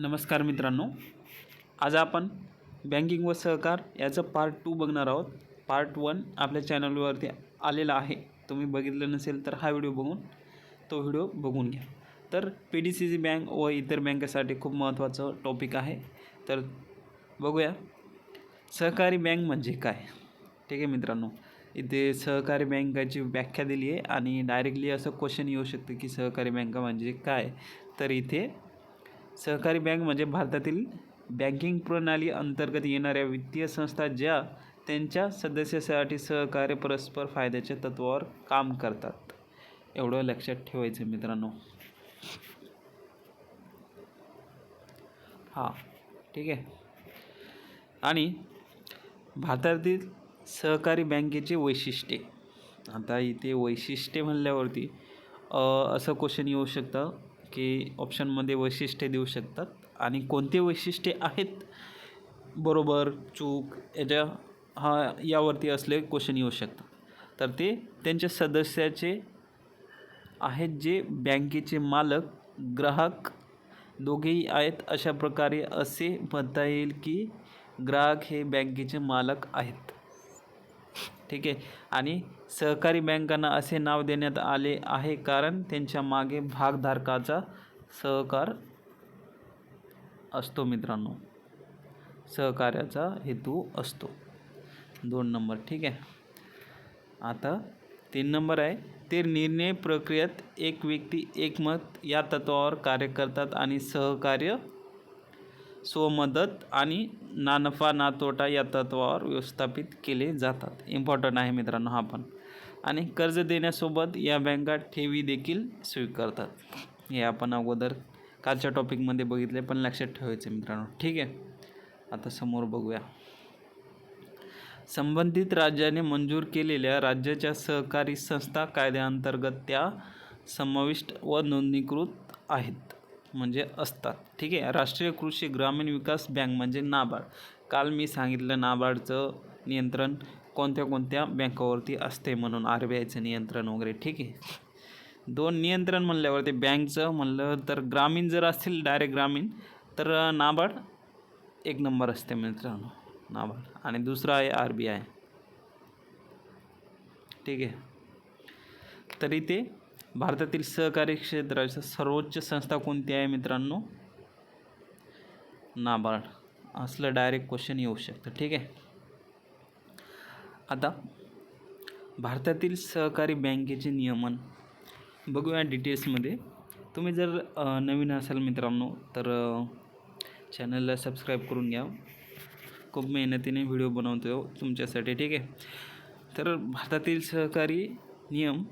नमस्कार मित्रांनो. आज आपण बँकिंग व सहकार याचं पार्ट टू बघणार आहोत. पार्ट वन आपल्या चॅनलवरती आलेला आहे. तुम्ही बघितलं नसेल तर हा व्हिडिओ बघून तो व्हिडिओ बघून घ्या. तर P D C C bank व इतर बँकेसाठी खूप महत्त्वाचं टॉपिक आहे. तर बघूया. सहकारी बँक म्हणजे काय? ठीक आहे मित्रांनो. इथे सहकारी बँकाची व्याख्या दिली आहे आणि डायरेक्टली असं क्वेश्चन येऊ शकतं की सहकारी बँका म्हणजे काय? तर इथे सहकारी बँक म्हणजे भारतातील बँकिंग प्रणाली अंतर्गत येणाऱ्या वित्तीय संस्था ज्या त्यांच्या सदस्यासाठी सहकार्य परस्पर फायद्याच्या तत्वावर काम करतात. एवढं लक्षात ठेवायचं मित्रांनो. हां ठीक आहे. आणि भारतातील सहकारी बँकेचे वैशिष्ट्ये. आता इथे वैशिष्ट्ये म्हणल्यावरती असं क्वेश्चन येऊ शकतं. की ऑप्शनमध्ये वैशिष्ट्ये देऊ शकतात. आणि कोणते वैशिष्ट्ये आहेत? बरोबर चूक याच्या हा यावरती असले क्वेश्चन येऊ शकतात. तर ते त्यांच्या सदस्याचे आहेत जे बँकेचे मालक ग्राहक दोघेही आहेत अशा प्रकारे असे म्हणता येईल की ग्राहक हे बँकेचे मालक आहेत. ठीक आहे. आणि सहकारी बँकांना असे नाव देण्यात आले आहे कारण त्यांच्या मागे भागधारकाचा सहकार असतो मित्रांनो. सहकार्याचा हेतू असतो. दोन नंबर ठीक आहे. आता तीन नंबर आहे ते निर्णय प्रक्रियेत एक व्यक्ती एकमत या तत्वावर कार्य करतात आणि सहकार्य स्वमदत आणि ना नफा ना तोटा या तत्वावर व्यवस्थापित केले जातात. इम्पॉर्टंट आहे मित्रांनो हा पण. आणि कर्ज देण्यासोबत या बँका ठेवी देखील स्वीकारतात. हे आपण अगोदर कालच्या टॉपिकमध्ये बघितले पण लक्षात ठेवायचं मित्रांनो. ठीक आहे? आता समोर बघूया. संबंधित राज्याने मंजूर केलेल्या राज्याच्या सहकारी संस्था कायद्याअंतर्गत त्या समाविष्ट व नोंदणीकृत आहेत. म्हणजे असतात. ठीक आहे? राष्ट्रीय कृषी ग्रामीण विकास बँक म्हणजे नाबार्ड. काल मी सांगितलं नाबार्डचं नियंत्रण कोणत्या कोणत्या बँकावरती असते म्हणून आर बी आयचं नियंत्रण वगैरे. ठीक आहे? दोन नियंत्रण म्हणल्यावरती बँकचं म्हणलं तर ग्रामीण जर असतील डायरेक्ट ग्रामीण तर नाबार्ड एक नंबर असते मित्रांनो. नाबार्ड. आणि दुसरा आहे आर बी आय. ठीक आहे? तरी ते भारतातील सहकारी क्षेत्राची सर्वोच्च संस्था कोणती आहे मित्रांनो? नाबार्ड. असलं डायरेक्ट क्वेश्चन येऊ शकतं. ठीक आहे? आता भारतातील सहकारी बँकेचे नियमन बघूया डिटेल्समध्ये तुम्ही जर नवीन असाल मित्रांनो तर चॅनलला सबस्क्राईब करून घ्या. खूप मेहनतीने व्हिडिओ बनवतो हो तुमच्यासाठी. ठीक आहे? तर भारतातील सहकारी नियम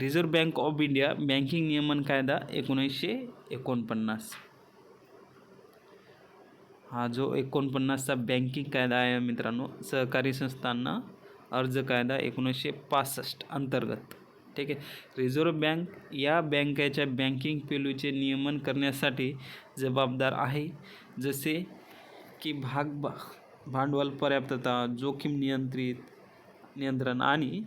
reserve bank of India banking नियमन कायदा एकोणीसशे एकोणपन्नास. हा जो एकोणपन्नासचा बँकिंग कायदा आहे मित्रांनो सहकारी संस्थांना अर्ज कायदा एकोणीसशे पासष्ट अंतर्गत. ठीक आहे? रिझर्व्ह बँक या बँकेच्या बँकिंग पेलूचे नियमन करण्यासाठी जबाबदार आहे. जसे की भाग भांडवल पर्याप्तता जोखीम नियंत्रित नियंत्रण आणि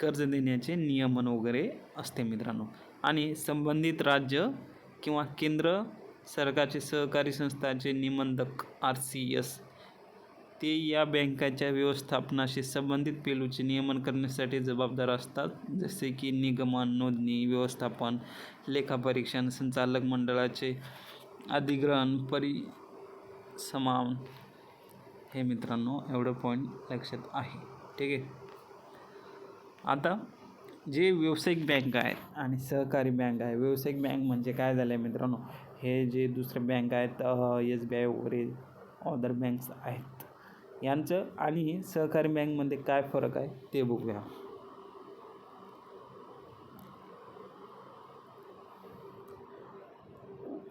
कर्ज देण्याचे नियमन वगैरे असते मित्रांनो. आणि संबंधित राज्य किंवा केंद्र सरकारचे सहकारी संस्थाचे निबंधक आर सी एस ते या बँकाच्या व्यवस्थापनाशी संबंधित पेलूचे नियमन करण्यासाठी जबाबदार असतात. जसे की निगमन नोंदणी व्यवस्थापन लेखापरीक्षण संचालक मंडळाचे अधिग्रहण परिसमान हे मित्रांनो एवढं पॉईंट लक्षात आहे. ठीक आहे? आता जे व्यावसायिक बँक आहे आणि सहकारी बँक आहे व्यावसायिक बँक म्हणजे काय झालं आहे मित्रांनो? हे जे दुसरे बँक आहेत एस बी आय वगैरे अदर बँक्स आहेत. यांचं आणि सहकारी बँकमध्ये काय फरक आहे ते बघूया.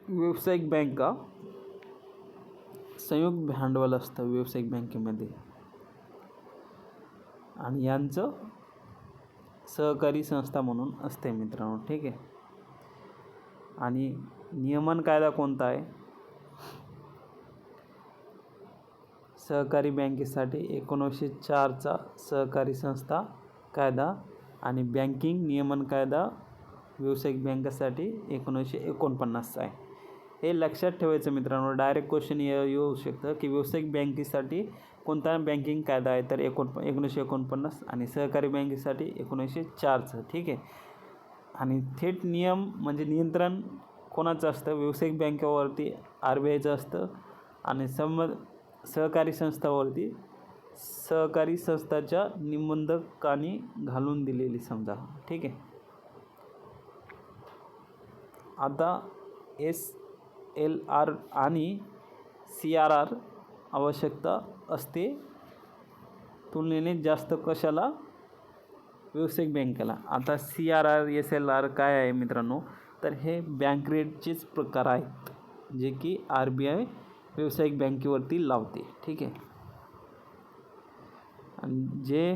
व्यावसायिक बँका संयुक्त भांडवल असतं व्यावसायिक बँकेमध्ये. आणि यांचं सहकारी संस्था म्हणून असते मित्रांनो ठीक आहे. आणि नियमन कायदा कोणता आहे? सहकारी बँकेसाठी एकोणीसशे चारचा सहकारी संस्था कायदा आणि बँकिंग नियमन कायदा व्यावसायिक बँकेसाठी एकोणीसशे एकोणपन्नासचा आहे. हे लक्षात ठेवायचं मित्रांनो डायरेक्ट क्वेश्चन येऊ शकतं की व्यावसायिक बँकेसाठी कोणता बँकिंग कायदा आहे? तर एकोण एकोणीसशे एकोणपन्नास आणि सहकारी बँकेसाठी एकोणीसशे चारचं ठीक आहे? आणि थेट नियम म्हणजे नियंत्रण कोणाचं असतं? व्यावसायिक बँकेवरती आर बी आयचं असतं आणि सम सहकारी संस्थावरती सहकारी संस्थाच्या निबंधकांनी घालून दिलेली समजा ठीक आहे? आता एस एल आर आणि सी आर आर आवश्यकता असते. तुलनेने जास्त कशाला? व्यावसायिक बँकेला. आता C R R S L R काय आहे मित्रांनो? तर हे बँक रेटचेच प्रकार आहेत जे की आर बी आय व्यावसायिक बँकेवरती लावते. ठीक आहे? आणि जे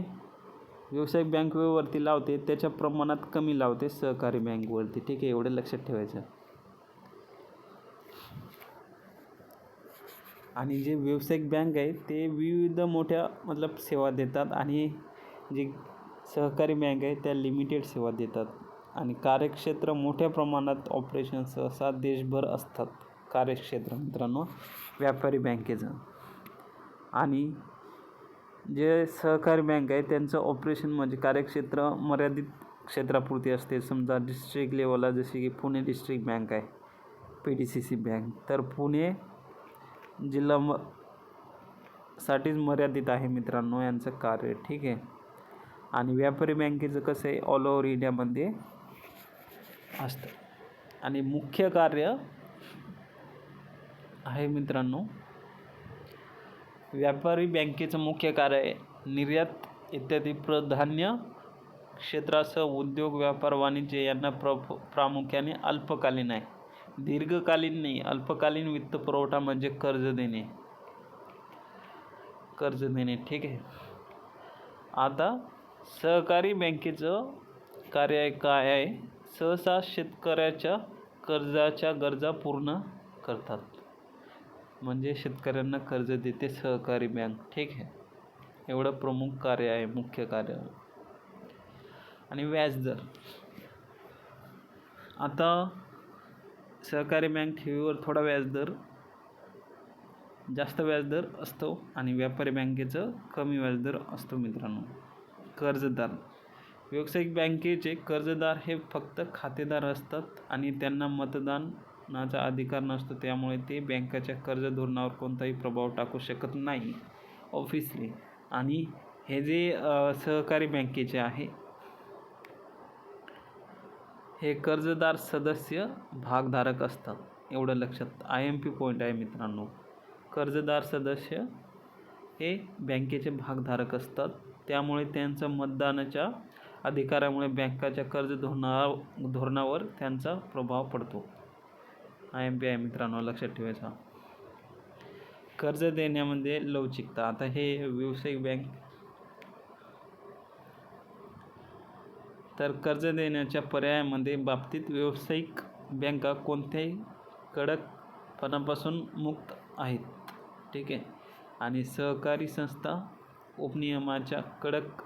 व्यावसायिक बँकेवरती लावते त्याच्या प्रमाणात कमी लावते सहकारी बँकवरती. ठीक आहे? एवढं लक्षात ठेवायचं. आणि जे व्यावसायिक बँक आहे ते विविध मोठ्या मतलब सेवा देतात आणि जे सहकारी बँक आहे त्या लिमिटेड सेवा देतात. आणि कार्यक्षेत्र मोठ्या प्रमाणात ऑपरेशन सहसा देशभर असतात. कार्यक्षेत्र मित्रांनो व्यापारी बँकेचं. आणि जे सहकारी बँक आहे त्यांचं ऑपरेशन म्हणजे कार्यक्षेत्र मर्यादित क्षेत्रापुरती असते. समजा डिस्ट्रिक्ट लेवलला जसे की पुणे डिस्ट्रिक्ट बँक आहे P D C C bank तर पुणे जिल्हा म साठीच मर्यादित आहे मित्रांनो यांचं कार्य ठीक आहे? आणि व्यापारी बँकेचं कसं आहे ऑल ओव्हर इंडियामध्ये असतं. आणि मुख्य कार्य आहे मित्रांनो व्यापारी बँकेचं मुख्य कार्य आहे निर्यात इत्यादी प्राधान्य क्षेत्रासह उद्योग व्यापार वाणिज्य यांना प्र प्रामुख्याने अल्पकालीन आहे. दीर्घकालीन नाही अल्पकालीन वित्तपुरवठा म्हणजे कर्ज देणे. कर्ज देणे ठीक आहे. आता सहकारी बँकेचं कार्य काय आहे? सहसा शेतकऱ्याच्या कर्जाच्या गरजा पूर्ण करतात. म्हणजे शेतकऱ्यांना कर्ज देते सहकारी बँक ठीक आहे. एवढं प्रमुख कार्य आहे मुख्य कार्य. आणि व्याजदर. आता सहकारी बँक ठेवीवर थोडा व्याजदर जास्त व्याजदर असतो आणि व्यापारी बँकेचं कमी व्याजदर असतो मित्रांनो. कर्जदार. व्यावसायिक बँकेचे कर्जदार हे फक्त खातेदार असतात आणि त्यांना मतदानाचा अधिकार नसतो त्यामुळे ते बँकेच्या कर्ज धोरणावर कोणताही प्रभाव टाकू शकत नाही. ऑफिसली आणि हे जे सहकारी बँकेचे आहे हे कर्जदार सदस्य भागधारक असतात. एवढं लक्षात आय एम पी पॉईंट आहे मित्रांनो. कर्जदार सदस्य हे बँकेचे भागधारक असतात. त्यामुळे त्यांचा मतदानाच्या अधिकारामुळे बँकाच्या कर्ज धोरणा धोरणावर त्यांचा प्रभाव पडतो. आय एम पी आहे मित्रांनो लक्षात ठेवायचा. कर्ज देण्यामध्ये लवचिकता. आता हे व्यावसायिक बँक तर कर्ज देण्याच्या पर्यायामध्ये बाबतीत व्यावसायिक बँका कोणत्याही कडकपणापासून मुक्त आहेत. ठीक आहे? आणि सहकारी संस्था उपनियमाच्या कडक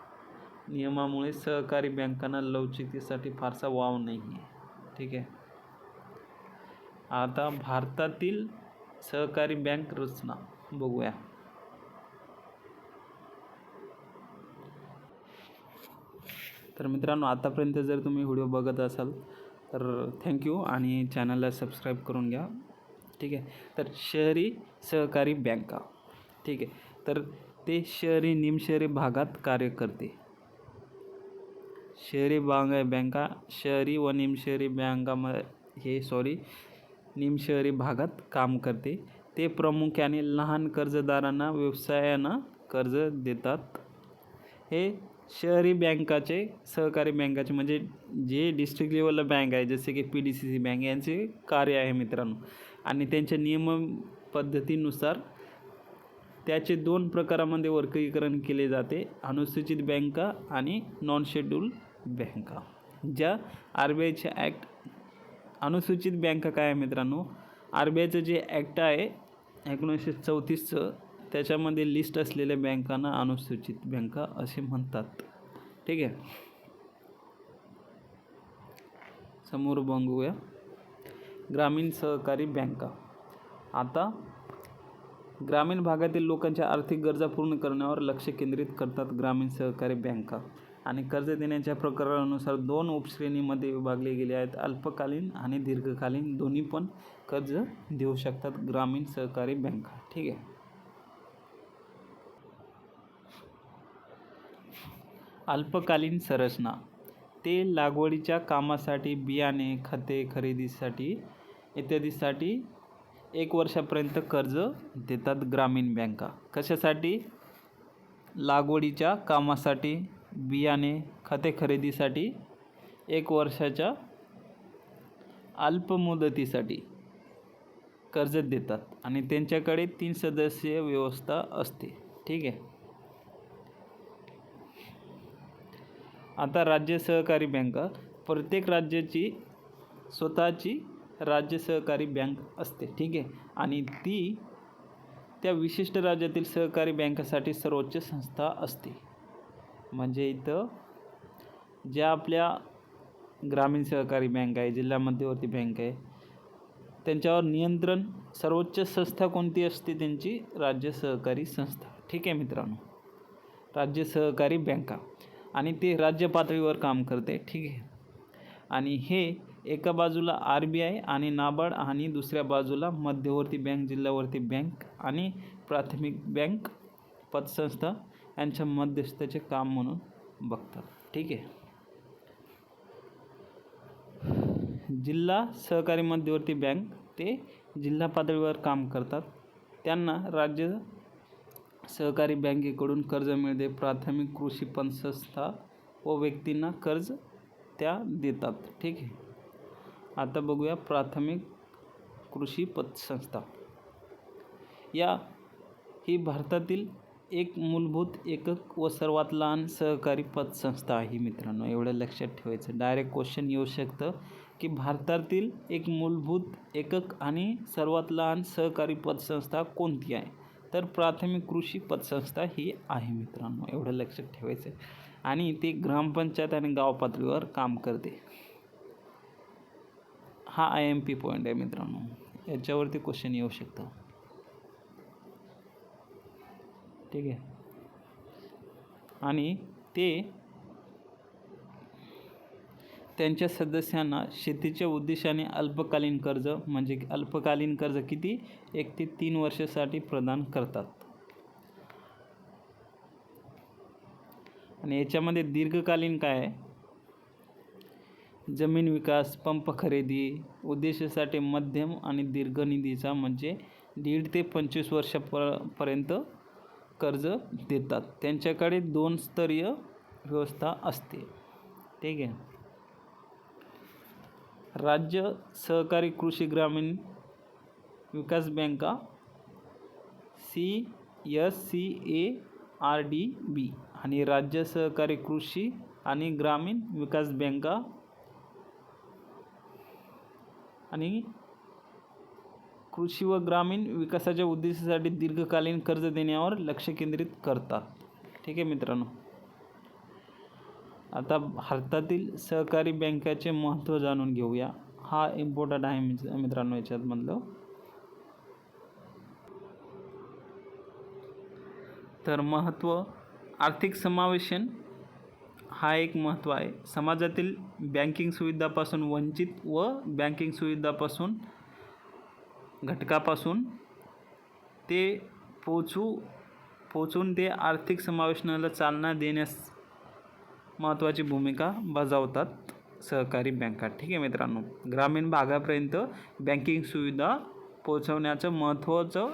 नियमामुळे सहकारी बँकांना लवचिकतेसाठी फारसा वाव नाही आहे ठीक आहे? आता भारतातील सहकारी बँक रचना बघूया. तर मित्रांनो आतापर्यंत जर तुम्ही व्हिडिओ बघत असाल तर थँक्यू आणि चॅनलला सबस्क्राईब करून घ्या. ठीक आहे? तर शहरी सहकारी बँका. ठीक आहे? तर ते शहरी निमशहरी भागात कार्य करते. शहरी भाग बँका शहरी व निमशहरी बँकाम हे सॉरी निमशहरी भागात काम करते. ते प्रामुख्याने लहान कर्जदारांना व्यवसायांना कर्ज देतात. हे शहरी बँकाचे सहकारी बँकाचे म्हणजे जे डिस्ट्रिक्ट लेवलला बँक आहे जसे की P D C C bank यांचे कार्य आहे मित्रांनो. आणि त्यांच्या नियम पद्धतीनुसार त्याचे दोन प्रकारामध्ये वर्गीकरण केले जाते. अनुसूचित बँका आणि नॉन शेड्यूल बँका. ज्या आर बी आयचे ॲक्ट अनुसूचित बँका काय आहे मित्रांनो? आर बी आयचं जे ॲक्ट आहे एकोणीसशे चौतीसचं त्याच्यामध्ये लिस्ट असलेल्या बँकांना अनुसूचित बँका असे म्हणतात. ठीक आहे? समोर बघूया. ग्रामीण सहकारी बँका. आता ग्रामीण भागातील लोकांच्या आर्थिक गरजा पूर्ण करण्यावर लक्ष केंद्रित करतात ग्रामीण सहकारी बँका. आणि कर्ज देण्याच्या प्रकारानुसार दोन उपश्रेणीमध्ये विभागले गेले आहेत. अल्पकालीन आणि दीर्घकालीन. दोन्ही पण कर्ज देऊ शकतात ग्रामीण सहकारी बँका. ठीक आहे? अल्पकालीन संरचना. ते लागवडीच्या कामासाठी बियाणे खते खरेदीसाठी इत्यादीसाठी एक वर्षापर्यंत कर्ज देतात ग्रामीण बँका. कशासाठी? लागवडीच्या कामासाठी बियाणे खते खरेदीसाठी एक वर्षाच्या अल्पमुदतीसाठी कर्ज देतात आणि त्यांच्याकडे तीन सदस्यीय व्यवस्था असते. ठीक आहे? आता राज्य सहकारी बँका प्रत्येक राज्याची स्वतःची राज्य सहकारी बँक असते ठीक आहे? आणि ती त्या विशिष्ट राज्यातील सहकारी बँकासाठी सर्वोच्च संस्था असते. म्हणजे इथं ज्या आपल्या ग्रामीण सहकारी बँक आहे जिल्हा मध्यवर्ती बँक आहे त्यांच्यावर नियंत्रण सर्वोच्च संस्था कोणती असते त्यांची? राज्य सहकारी संस्था. ठीक आहे मित्रांनो? राज्य सहकारी बँका. आणि ते राज्य पातळीवर काम करते. ठीक आहे. आणि हे एका बाजूला आर बी आय आणि नाबार्ड आणि दुसऱ्या बाजूला मध्यवर्ती बँक जिल्हावर्ती बँक आणि प्राथमिक बँक पतसंस्था यांच्या मध्यस्थाचे काम म्हणून बघतात. ठीक आहे. जिल्हा सहकारी मध्यवर्ती बँक ते जिल्हा पातळीवर काम करतात. त्यांना राज्य सहकारी बँकेकडून कर्ज मिळते. प्राथमिक कृषी पतसंस्था व व्यक्तींना कर्ज त्या देतात. ठीक आहे. आता बघूया प्राथमिक कृषी पतसंस्था. या ही भारतातील एक मूलभूत एकक व सर्वात लहान सहकारी पतसंस्था आहे मित्रांनो. एवढं लक्षात ठेवायचं. डायरेक्ट क्वेश्चन येऊ शकतं की भारतातील एक मूलभूत एकक आणि सर्वात लहान सहकारी पतसंस्था कोणती आहे? तर प्राथमिक कृषी पतसंस्था ही आहे मित्रांनो एवढं लक्षात ठेवायचं आहे आणि ते ग्रामपंचायत आणि गाव पातळीवर काम करते. हा आय एम पी पॉईंट आहे मित्रांनो. याच्यावरती क्वेश्चन येऊ शकतं. ठीक आहे. आणि ते त्यांच्या सदस्यांना शेतीच्या उद्देशाने अल्पकालीन कर्ज म्हणजे अल्पकालीन कर्ज किती? एक ते तीन वर्षासाठी प्रदान करतात. आणि याच्यामध्ये दीर्घकालीन काय आहे? जमीन विकास पंप खरेदी उद्देशासाठी मध्यम आणि दीर्घ निधीचा म्हणजे दीड ते पंचवीस वर्षापर्यंत कर्ज देतात. त्यांच्याकडे दोन स्तरीय व्यवस्था असते. ठीक आहे? राज्य सहकारी कृषी ग्रामीण विकास बँका C S C A R D B आणि राज्य सहकारी कृषी आणि ग्रामीण विकास बँका आणि कृषी व ग्रामीण विकासाच्या उद्देशासाठी दीर्घकालीन कर्ज देण्यावर लक्ष केंद्रित करतात. ठीक आहे मित्रांनो. आता भारतातील सहकारी बँकाचे महत्त्व जाणून घेऊया. हा इम्पॉर्टंट आहे मित्र मित्रांनो याच्यातमधलं तर महत्त्व आर्थिक समावेशन हा एक महत्त्व आहे. समाजातील बँकिंग सुविधापासून वंचित व बँकिंग सुविधापासून घटकापासून ते पोचू पोचून ते आर्थिक समावेशनाला चालना देण्यास महत्त्वाची भूमिका बजावतात सहकारी बँका. ठीक आहे मित्रांनो ग्रामीण भागापर्यंत बँकिंग सुविधा पोचवण्याचं महत्त्वाचं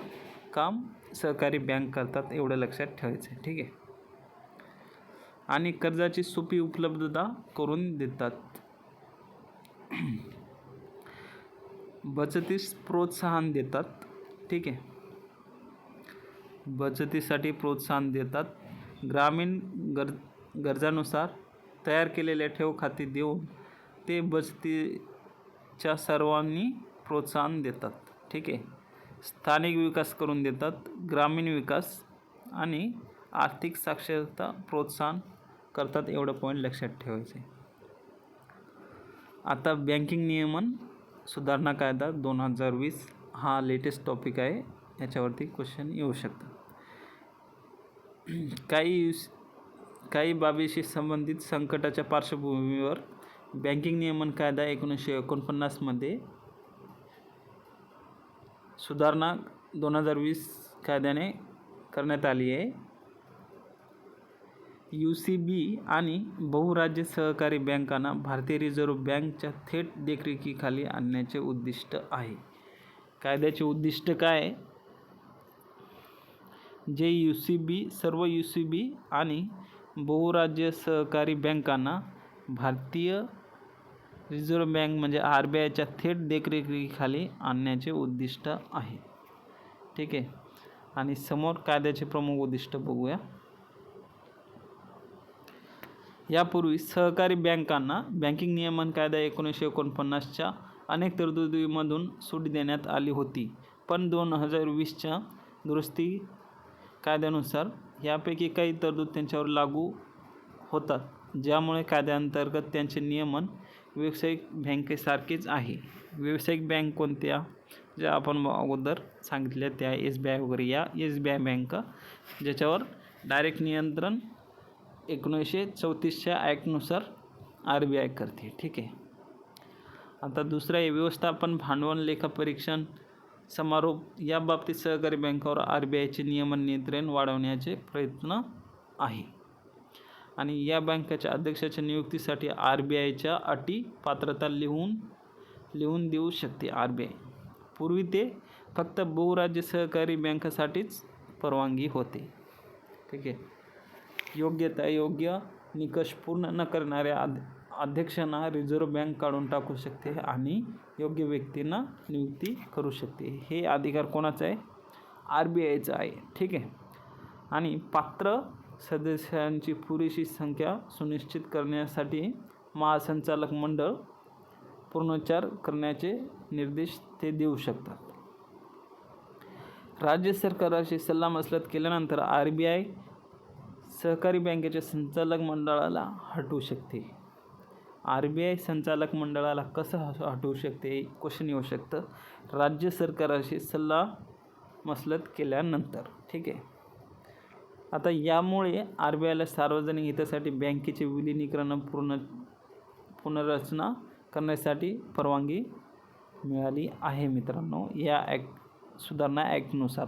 काम सहकारी बँक करतात एवढं लक्षात ठेवायचं आहे ठीक आहे. आणि कर्जाची सोपी उपलब्धता करून देतात. बचतीस प्रोत्साहन देतात. ठीक आहे. बचतीसाठी प्रोत्साहन देतात. ग्रामीण गर गरजानुसार तयार केलेल्या ठेव खाती देऊन ते बचतीच्या सर्वांनी प्रोत्साहन देतात. ठीक आहे? स्थानिक विकास करून देतात ग्रामीण विकास आणि आर्थिक साक्षरता प्रोत्साहन करतात एवढं पॉईंट लक्षात ठेवायचं आहे आता बँकिंग नियमन सुधारणा कायदा दोन हजार वीस हा लेटेस्ट टॉपिक आहे. याच्यावरती क्वेश्चन येऊ शकतात. काही काही बाबीशी संबंधित संकटाच्या पार्श्वभूमीवर बँकिंग नियमन कायदा एकोणीसशे एकोणपन्नासमध्ये सुधारणा दोन हजार वीस कायद्याने करण्यात आली आहे. यू सी बी आणि बहुराज्य सहकारी बँकांना भारतीय रिझर्व्ह बँकच्या थेट देखरेखीखाली आणण्याचे उद्दिष्ट आहे. कायद्याचे उद्दिष्ट काय? जे you C be serve you C B आणि बहुराज्य सहकारी बँकांना भारतीय रिझर्व्ह बँक म्हणजे आर बी आयच्या थेट देखरेखीखाली आणण्याचे उद्दिष्ट आहे. ठीक आहे? आणि समोर कायद्याचे प्रमुख उद्दिष्ट बघूया. यापूर्वी सहकारी बँकांना बँकिंग नियमन कायदा एकोणीसशे एकोणपन्नासच्या अनेक तरतुदीमधून सूट देण्यात आली होती. पण दोन हजार वीसच्या दुरुस्ती कायद्यानुसार यापैकी काही तरतूद त्यांच्यावर लागू होतात ज्यामुळे कायद्याअंतर्गत त्यांचे नियमन व्यावसायिक बँकेसारखेच आहे. व्यावसायिक बँक कोणत्या? ज्या आपण अगोदर सांगितल्या त्या एस बी आय वगैरे. या एस बी आय बँका ज्याच्यावर डायरेक्ट नियंत्रण एकोणीसशे चौतीसच्या ॲक्टनुसार आर बी आय करते. ठीक आहे. आता दुसरं आहे व्यवस्थापन भांडवल लेखापरीक्षण समारोप या बाबतीत सहकारी बँकावर आर बी आयचे नियमन नियंत्रण वाढवण्याचे प्रयत्न आहे. आणि या बँकेच्या अध्यक्षाच्या नियुक्तीसाठी आर बी आयच्या अटी पात्रता लिहून लिहून देऊ शकते आर बी आय. पूर्वी ते फक्त बहुराज्य सहकारी बँकासाठीच परवानगी होते. ठीक आहे. योग्यता योग्य निकष पूर्ण न करणाऱ्या आद अध्यक्षांना रिझर्व्ह बँक काढून टाकू शकते आणि योग्य व्यक्तींना नियुक्ती करू शकते. हे अधिकार कोणाचं आहे? आर बी आयचं आहे. ठीक आहे? आणि पात्र सदस्यांची पुरेशी संख्या सुनिश्चित करण्यासाठी महासंचालक मंडळ पुनरुच्चार करण्याचे निर्देश ते देऊ शकतात. राज्य सरकाराशी सल्लामसलत केल्यानंतर आर बी आय सहकारी बँकेच्या संचालक मंडळाला हटवू शकते. आर बी आय संचालक मंडळाला कसं हटवू शकते? क्वेश्चन येऊ शकतं. राज्य सरकाराशी सल्ला मसलत केल्यानंतर. ठीक आहे. आता यामुळे आर बी आयला सार्वजनिक हितासाठी बँकेचे विलिनीकरण पूर्ण पुनर्रचना करण्यासाठी परवानगी मिळाली आहे मित्रांनो. या ॲक्ट सुधारणा ॲक्टनुसार